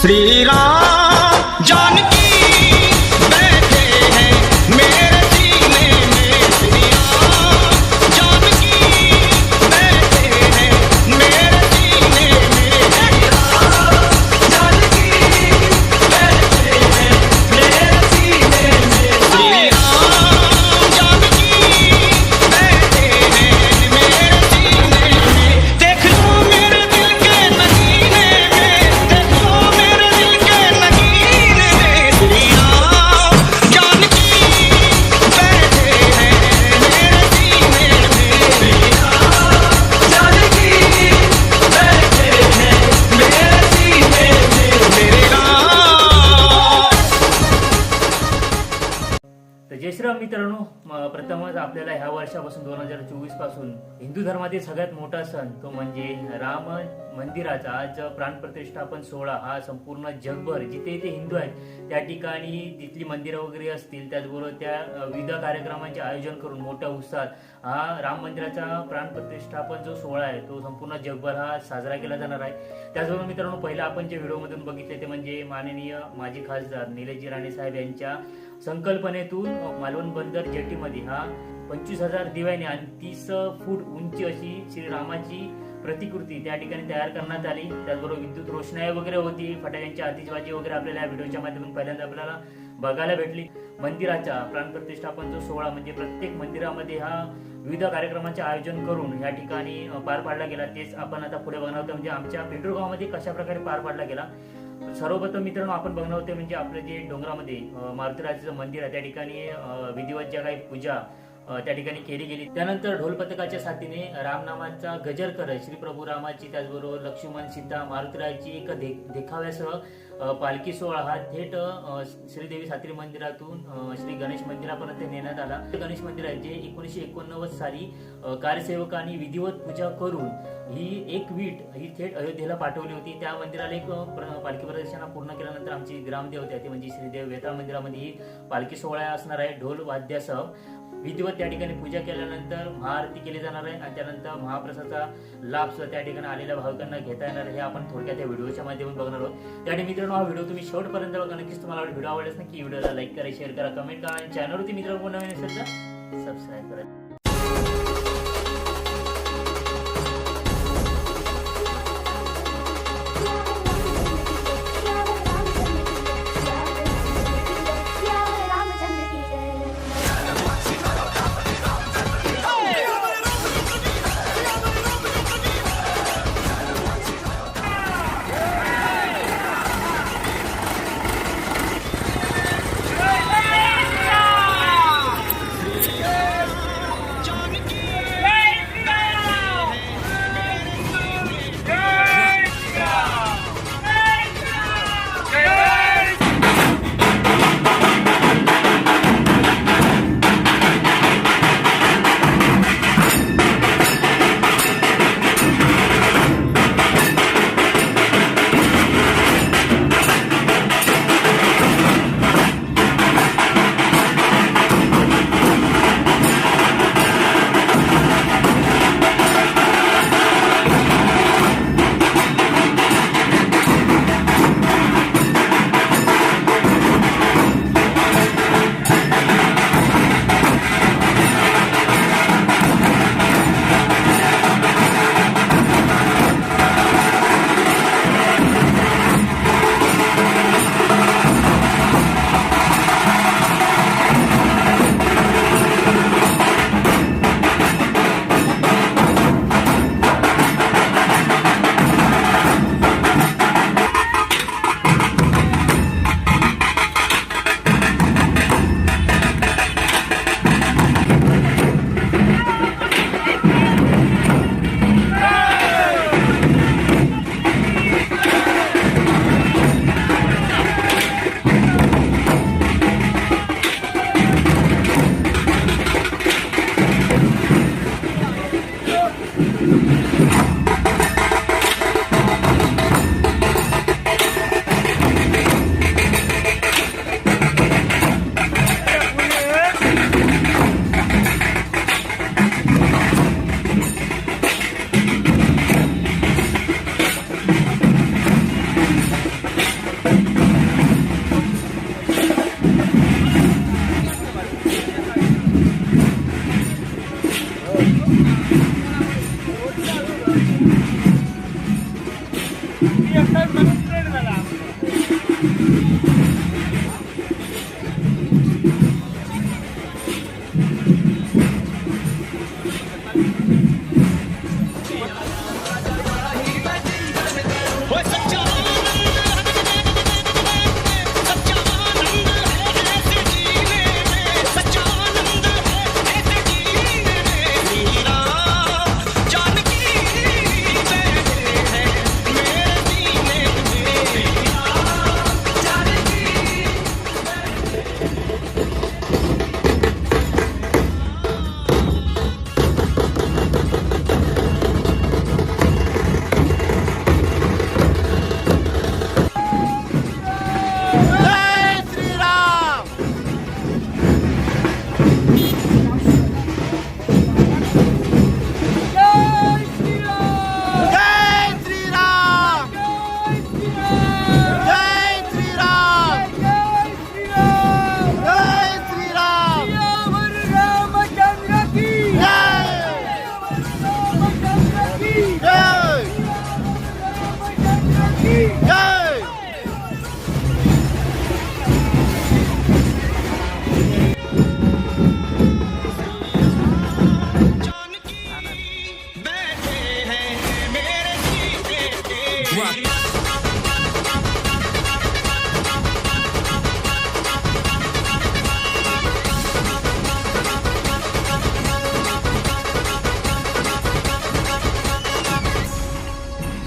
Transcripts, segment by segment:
श्री तर मित्रांनो प्रथमच आपल्याला ह्या वर्षापासून दोन हजार चोवीसपासून हिंदू धर्मातील सगळ्यात मोठा सण तो म्हणजे राम मंदिराचा. आज प्राणप्रतिष्ठापन सोहळा हा संपूर्ण जगभर जिथे इथे हिंदू आहेत त्या ठिकाणी जिथली मंदिरं वगैरे असतील त्याचबरोबर त्या विविध कार्यक्रमांचे आयोजन करून मोठ्या उत्साहात हा राम मंदिराचा प्राणप्रतिष्ठापन जो सोहळा आहे तो संपूर्ण जगभर हा साजरा केला जाणार आहे. त्याचबरोबर मित्रांनो पहिला आपण जे व्हिडिओमधून बघितले ते म्हणजे माननीय माजी खासदार निलेशजी राणे साहेब यांच्या संकल्पनेतून मालवण बंदर जेटीमध्ये हा पंचवीस हजार दिव्याने आणि तीस फूट उंची अशी श्रीरामाची प्रतिकृती त्या ठिकाणी तयार करण्यात आली. त्याचबरोबर विद्युत रोषणाई वगैरे होती फटाक्यांची आतिषबाजी वगैरे आपल्याला या व्हिडिओच्या माध्यमातून पहिल्यांदा आपल्याला बघायला भेटली. मंदिराच्या प्राणप्रतिष्ठापन जो सोहळा म्हणजे प्रत्येक मंदिरामध्ये हा विविध कार्यक्रमांचे आयोजन करून या ठिकाणी पार पाडला गेला. तेच आपण आता पुढे बघणार आहोत म्हणजे आमच्या पेट्रोल गावामध्ये कशा प्रकारे पार पाडला गेला? सर्वप्रथम मित्रांनो आपण बघणार होते म्हणजे आपलं जे डोंगरामध्ये अ, मंदिर आहे त्या ठिकाणी विधिवत ज्या काही पूजा त्या ठिकाणी केली गेली. त्यानंतर ढोल पथकाच्या साथीने रामनामाचा गजर करत श्री प्रभू रामाची त्याचबरोबर लक्ष्मण सीता मारुतीराजची एक देखाव्यासह पालखी सोहळा हा थेट श्रीदेवी सात्री मंदिरातून श्री गणेश मंदिरापर्यंत नेण्यात आला. गणेश मंदिर आहे जे एकोणीसशे एकोणनव्वद साली कार्यसेवकांनी विधिवत पूजा करून ही एक वीट ही थेट अयोध्येला पाठवली होती. त्या मंदिराला एक प्र- पालखी प्रदर्शना पूर्ण केल्यानंतर आमची ग्रामदेवता ती म्हणजे श्रीदेव वेताळ मंदिरामध्ये ही पालखी सोहळा असणार आहे. ढोल वाद्यासह विधिवत त्या ठिकाणी पूजा केल्यानंतर महाआरती केली जाणार आहे आणि त्यानंतर महाप्रसादचा लाभ सुद्धा त्या ठिकाणी आलेल्या भाविकांना घेता येणार हे आपण थोडक्यात या व्हिडिओच्या माध्यमातून बघणार आहोत. त्यासाठी मित्रांनो हा व्हिडिओ तुम्ही शेवटपर्यंत बघा. नक्कीच तुम्हाला व्हिडिओ आवडल्यास नक्की व्हिडिओला लाईक करा शेअर करा कमेंट करा. आणि चॅनलवरती मित्र पुन्हा नवीन असेल तर सबस्क्राईब करा.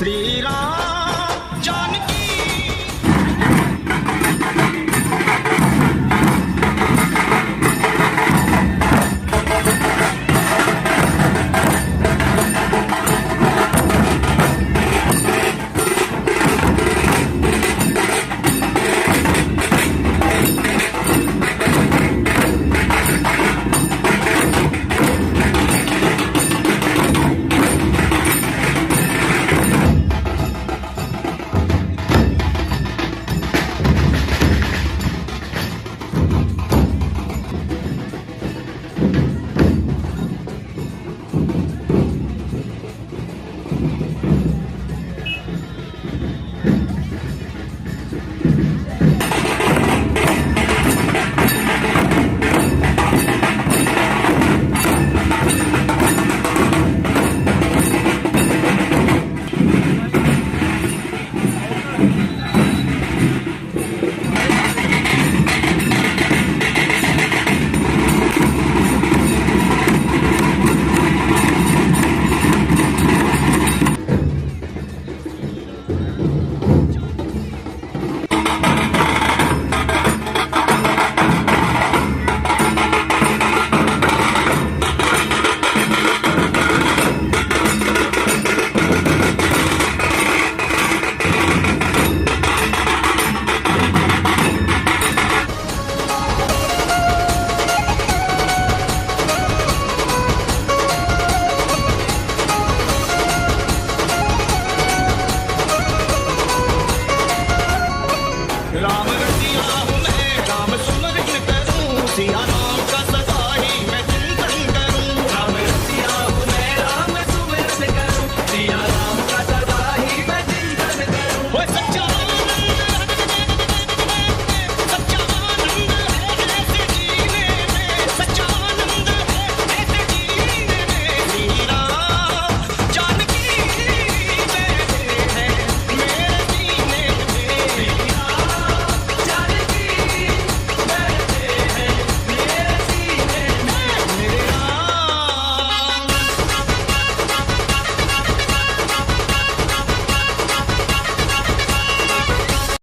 श्री राम